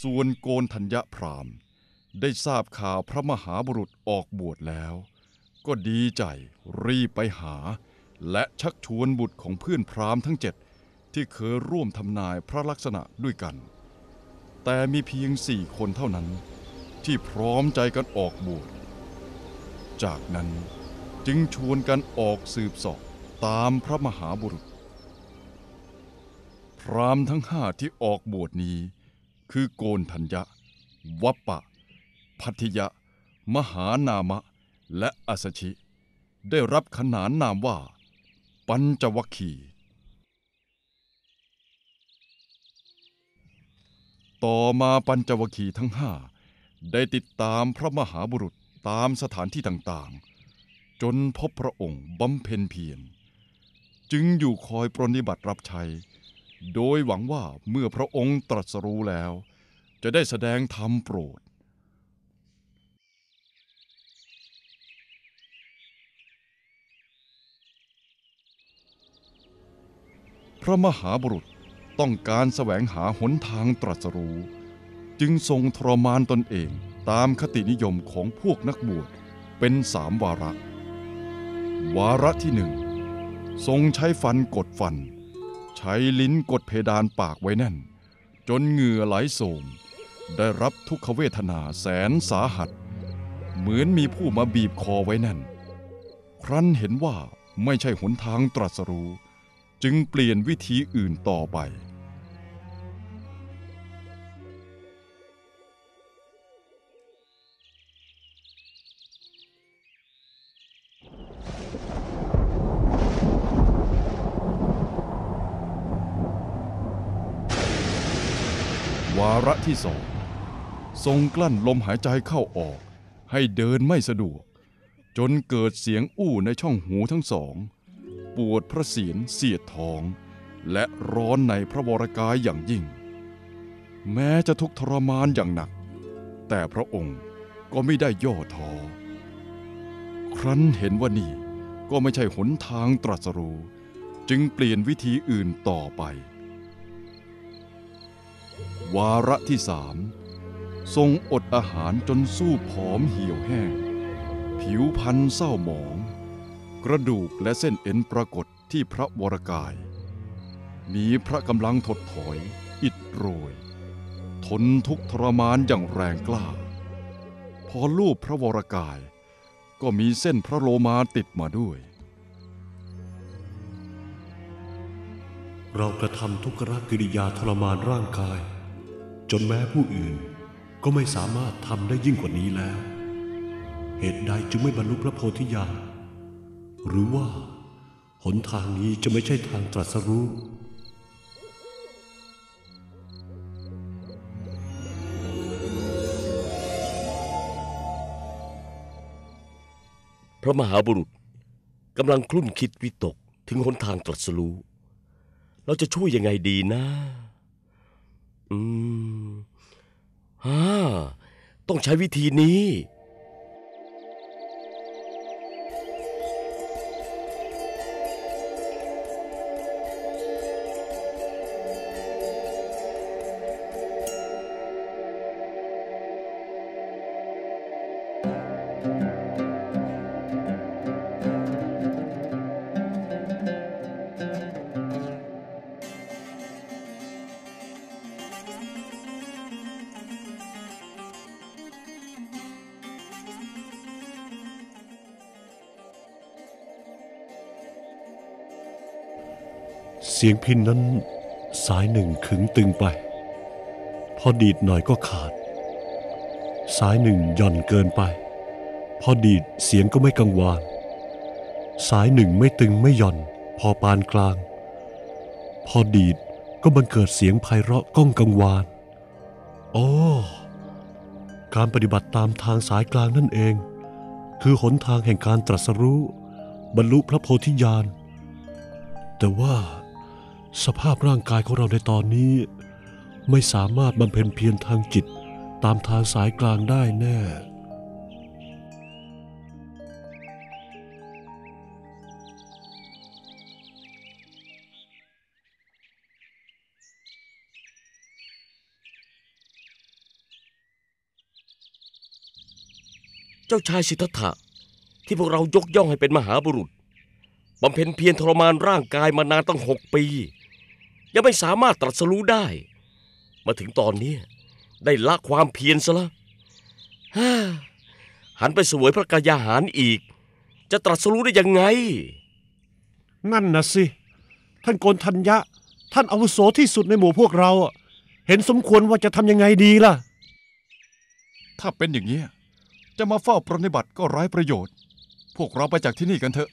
ส่วนโกนธัญญพรามได้ทราบข่าวพระมหาบุรุษออกบวชแล้ว ก็ดีใจรีบไปหา และชักชวนบุตรของเพื่อนพรามทั้งเจ็ดที่เคยร่วมทำนายพระลักษณะด้วยกัน แต่มีเพียงสี่คนเท่านั้น ที่พร้อมใจกันออกบวชจากนั้นจึงชวนกันออกสืบสอบตามพระมหาบุรุษ พรามทั้งห้าที่ออกบวชนี้ คือโกนธัญญะวัปปะ พัทธิยะ มหานามะ และอัสชิ ได้รับขนานนามว่า ปัญจวัคคีย์ต่อมาปัญจวัคคีย์ทั้งห้าได้ติดตามพระมหาบุรุษตามสถานที่ต่างๆ จนพบพระองค์บำเพ็ญเพียรจึงอยู่คอยปรนนิบัติรับใช้ โดยหวังว่าเมื่อพระองค์ตรัสรู้แล้ว จะได้แสดงธรรมโปรด พระมหาบุรุษต้องการแสวงหาหนทางตรัสรู้ จึงทรงทรมานตนเองตามคตินิยมของพวกนักบวชเป็นสามวาระ วาระที่หนึ่งทรงใช้ฟันกดฟัน ใช้ลิ้นกดเพดานปากไว้แน่น จนเหงื่อไหลโสม ได้รับทุกขเวทนาแสนสาหัส เหมือนมีผู้มาบีบคอไว้แน่น ครั้นเห็นว่าไม่ใช่หนทางตรัสรู้ จึงเปลี่ยนวิธีอื่นต่อไป วาระที่สองทรงกลั้นลมหายใจเข้าออก ให้เดินไม่สะดวก จนเกิดเสียงอู้ในช่องหูทั้งสอง ปวดพระเศียรเสียดท้อง และร้อนในพระวรกายอย่างยิ่ง แม้จะทุกข์ทรมานอย่างหนัก แต่พระองค์ก็ไม่ได้ย่อท้อครั้นเห็นว่านี่ก็ไม่ใช่หนทางตรัสรู้ จึงเปลี่ยนวิธีอื่นต่อไป วาระที่สามทรงอดอาหารจนสู้ผอมเหี่ยวแห้ง ผิวพรรณเศร้าหมอง กระดูกและเส้นเอ็นปรากฏที่พระวรกาย มีพระกำลังถดถอย อิดโรย ทนทุกทรมานอย่างแรงกล้า พอลูบพระวรกาย ก็มีเส้นพระโลมาติดมาด้วย เรากระทำทุกขกิริยาทรมานร่างกาย จนแม้ผู้อื่นก็ไม่สามารถทำได้ยิ่งกว่านี้แล้ว เหตุใดจึงไม่บรรลุพระโพธิญาณหรือว่า หนทางนี้จะไม่ใช่ทางตรัสรู้พระมหาบุรุษกำลังคลุ่นคิดวิตกถึงหนทางตรัสรู้ เราจะช่วยยังไงดีนะ อืมฮ่าต้องใช้วิธีนี้ เสียงพินนั้นสายหนึ่งขึงตึงไป พอดีดหน่อยก็ขาด สายหนึ่งหย่อนเกินไป พอดีดเสียงก็ไม่กังวาน สายหนึ่งไม่ตึงไม่หย่อน พอปานกลาง พอดีดก็บังเกิดเสียงไพเราะก้องกังวานอ๋อการปฏิบัติตามทางสายกลางนั่นเอง คือหนทางแห่งการตรัสรู้ บรรลุพระโพธิญาณแต่ว่า สภาพร่างกายของเราในตอนนี้ ไม่สามารถบำเพ็ญเพียรทางจิตตามทางสายกลางได้แน่ เจ้าชายสิทธัตถะที่พวกเรายกย่องให้เป็นมหาบุรุษบำเพ็ญเพียรทรมานร่างกายมานานตั้งหกปี ยังไม่สามารถตรัสรู้ได้ มาถึงตอนเนี้ยได้ละความเพียรซะละฮ่าหันไปเสวยพระกายาหารอีก จะตรัสรู้ได้ยังไง นั่นนะสิ ท่านโกนทัญญะ ท่านอาวุโสที่สุดในหมู่พวกเราอะเห็นสมควรว่าจะทำยังไงดีล่ะ ถ้าเป็นอย่างนี้ยจะมาเฝ้าปรนนิบัติก็ไร้ประโยชน์ พวกเราไปจากที่นี่กันเถอะ